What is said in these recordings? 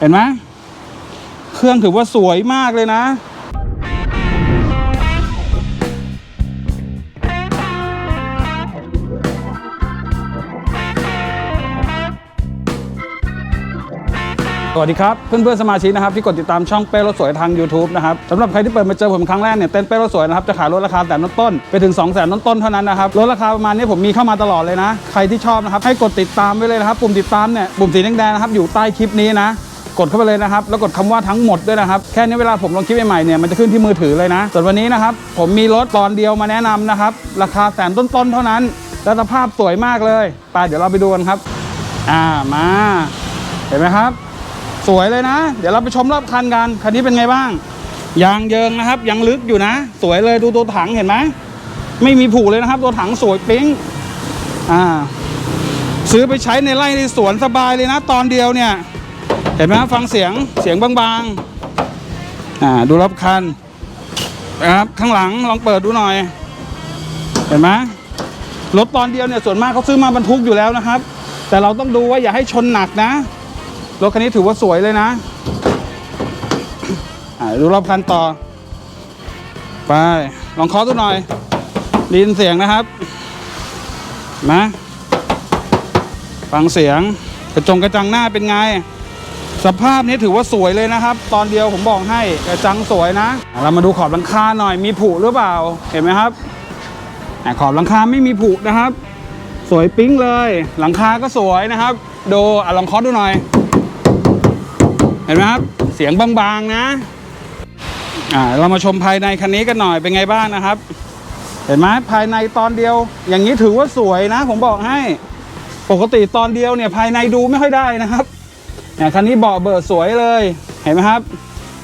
เห็นไหมเครื่องถือว่าสวยมากเลยนะ สวัสดีครับ เพื่อนเพื่อนสมาชิกนะครับ ที่กดติดตามช่องเป้รถสวยทาง YouTube นะครับสำหรับใครที่เปิดมาเจอผมครั้งแรกเนี่ยเต้นเป้รถสวยนะครับ จะขายรถราคาแต่ต้นไปถึง2 0 0แสนต้นเท่านั้นนะครับ รถราคาประมาณนี้ผมมีเข้ามาตลอดเลยนะ ใครที่ชอบนะครับ ให้กดติดตามไว้เลยนะครับ ปุ่มติดตามเนี่ยปุ่มสีแดงๆนะครับอยู่ใต้คลิปนี้นะ กดเข้าไปเลยนะครับ แล้วกดคำว่าทั้งหมดด้วยนะครับ แค่นี้เวลาผมลงคลิปใหม่ๆเนี่ยมันจะขึ้นที่มือถือเลยนะ ส่วนวันนี้นะครับ ผมมีรถตอนเดียวมาแนะนำนะครับ ราคาแสนต้นๆเท่านั้น และสภาพสวยมากเลยไปเดี๋ยวเราไปดูกันครับ อ่ามา เห็นไหมครับ สวยเลยนะ เดี๋ยวเราไปชมรอบคันกันคันนี้เป็นไงบ้างยางเยิงนะครับ ยังลึกอยู่นะ สวยเลยดูตัวถังเห็นไหมไม่มีผุเลยนะครับ ตัวถังสวยปิ๊งอ่า ซื้อไปใช้ในไร่ในสวนสบายเลยนะ ตอนเดียวเนี่ย เห็นไหมครับฟังเสียงเสียงบางๆอ่าดูรอบคันนะครับข้างหลังลองเปิดดูหน่อย เห็นไหมรถตอนเดียวเนี่ยส่วนมากเขาซื้อมาบรรทุกอยู่แล้วนะครับ แต่เราต้องดูว่าอย่าให้ชนหนักนะรถคันนี้ถือว่าสวยเลยนะอ่าดูรอบคันต่อ ไป ลองเคาะดูหน่อยดินเสียงนะครับนไหมฟังเสียงกระจงกระจังหน้าเป็นไง สภาพนี้ถือว่าสวยเลยนะครับ ตอนเดียวผมบอกให้กระจังสวยนะ เรามาดูขอบหลังคาหน่อยมีผุหรือเปล่า เห็นไหมครับขอบหลังคาไม่มีผุนะครับ สวยปิ๊งเลย หลังคาก็สวยนะครับ ดูอะลองเคาะดูหน่อย เห็นไหมครับ เสียงบางๆนะอ่าเรามาชมภายในคันนี้กันหน่อยเป็นไงบ้างนะครับ เห็นไหมภายในตอนเดียว อย่างนี้ถือว่าสวยนะ ผมบอกให้ ปกติตอนเดียวเนี่ยภายในดูไม่ค่อยได้นะครับ เนี่ยคันนี้เบาะเบิดสวยเลยเห็นไหมครับ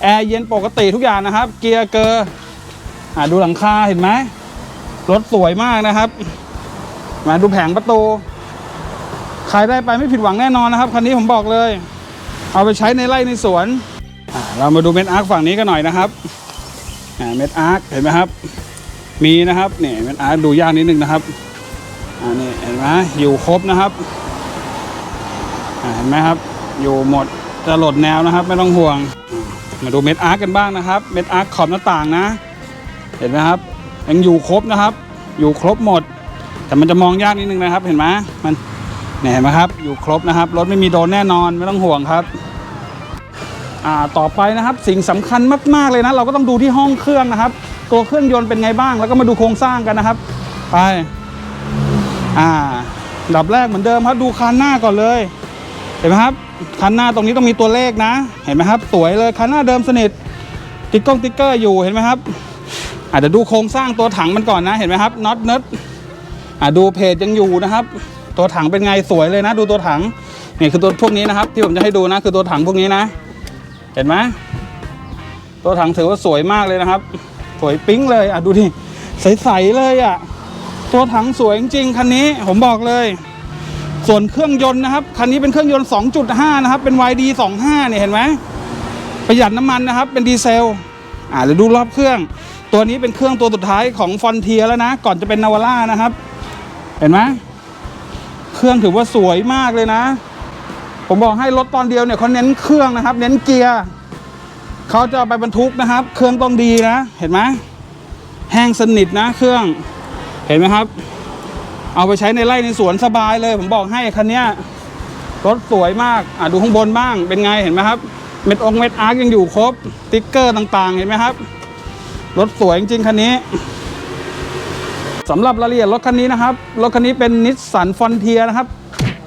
แอร์เย็นปกติทุกอย่างนะครับ เกียร์เกอร์อ่าดูหลังคาเห็นไหมรถสวยมากนะครับ มาดูแผงประตูใครได้ไปไม่ผิดหวังแน่นอนนะครับคันนี้ผมบอกเลย เอาไปใช้ในไร่ในสวนอ่าเรามาดูเม็ดอาร์คฝั่งนี้กันหน่อยนะครับอ่าเม็ดอาร์คเห็นไหมครับ มีนะครับเนี่ยเม็ดอาร์คดูยากนิดนึงนะครับอ่านี่เห็นไหมอยู่ครบนะครับอ่าเห็นไหมครับ อยู่หมดจะหลดแนวนะครับ ไม่ต้องห่วง มาดูเม็ดอาร์กันบ้างนะครับ เม็ดอาร์คขอบหน้าต่างนะ เห็นไหมครับยังอยู่ครบนะครับ อยู่ครบหมด แต่มันจะมองยากนิดนึงนะครับ เห็นไหมมันเนี่ยเห็นไหมครับ อยู่ครบนะครับรถไม่มีโดนแน่นอนไม่ต้องห่วงครับอ่าต่อไปนะครับสิ่งสำคัญมากๆเลยนะ เราก็ต้องดูที่ห้องเครื่องนะครับ ตัวเครื่องยนต์เป็นไงบ้าง แล้วก็มาดูโครงสร้างกันนะครับ ไปอ่าดับแรกเหมือนเดิมครับดูคันหน้าก่อนเลย เห็นไหมครับ คันหน้าตรงนี้ต้องมีตัวเลขนะ เห็นไหมครับ สวยเลยคันหน้าเดิมสนิทติ๊กกล้องติ๊กเกอร์อยู่เห็นไหมครับ อาจจะดูโครงสร้างตัวถังมันก่อนนะ เห็นไหมครับน็อตเนิร์ดดูเพจยังอยู่นะครับ ตัวถังเป็นไงสวยเลยนะ ดูตัวถังนี่คือตัวพวกนี้นะครับ ที่ผมจะให้ดูนะ คือตัวถังพวกนี้นะ เห็นไหมตัวถังถือว่าสวยมากเลยนะครับ สวยปิ๊งเลยอะดูดิใสๆเลยอะตัวถังสวยจริงๆคันนี้ผมบอกเลย ส่วนเครื่องยนต์นะครับคันนี้เป็นเครื่องยนต์ 2.5 นะครับ เป็น YD 25เนี่ยเห็นไหมประหยัดน้ำมันนะครับ เป็นดีเซลอ่าเดี๋ยวดูรอบเครื่อง ตัวนี้เป็นเครื่องตัวสุดท้ายของฟอนเทียแล้วนะ ก่อนจะเป็นนาวาร่านะครับ เห็นไหมเครื่องถือว่าสวยมากเลยนะ ผมบอกให้รถตอนเดียวเนี่ยเขาเน้นเครื่องนะครับ เน้นเกียร์เขาจะไปบรรทุกนะครับ เครื่องต้องดีนะ เห็นไหมแห้งสนิทนะ เครื่องเห็นไหมครับ เอาไปใช้ในไร่ในสวนสบายเลย ผมบอกให้คันนี้รถสวยมากอะดูข้างบนบ้างเป็นไงเห็นไหมครับ เม็ดองเม็ดอาร์คยังอยู่ครบติ๊กเกอร์ต่างๆ เห็นไหมครับรถสวยจริงๆคันนี้สำหรับรายละเอียดรถคันนี้นะครับ รถคันนี้เป็นนิสสันฟอนเทียนะครับ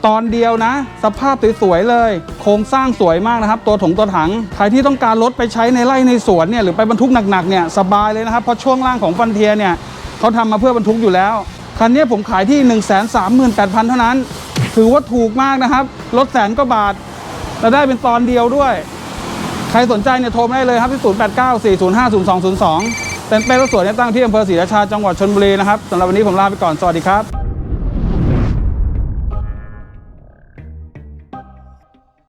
ตอนเดียวนะ สภาพสวยๆเลย โครงสร้างสวยมากนะครับ ตัวถงตัวถัง ใครที่ต้องการรถไปใช้ในไร่ในสวนเนี่ยหรือไปบรรทุกหนักๆเนี่ยสบายเลยนะครับ เพราะช่วงล่างของฟอนเทียเนี่ยเขาทำมาเพื่อบรรทุกอยู่แล้ว คันนี้ผมขายที่ 1 3 8 0 0 0 เท่านั้น ถือว่าถูกมากนะครับลดแสนกว่าบาทและได้เป็นตอนเดียวด้วย ใครสนใจเนี่ยโทรมาได้เลยครับที่ 0 8 9 4 0 5 0 2 0 2 เต็นท์เป้รถสวนเนี่ยตั้งที่อำเภอศรีราชาจังหวัดชลบุรีนะครับสำหรับวันนี้ผมลาไปก่อนสวัสดีครับ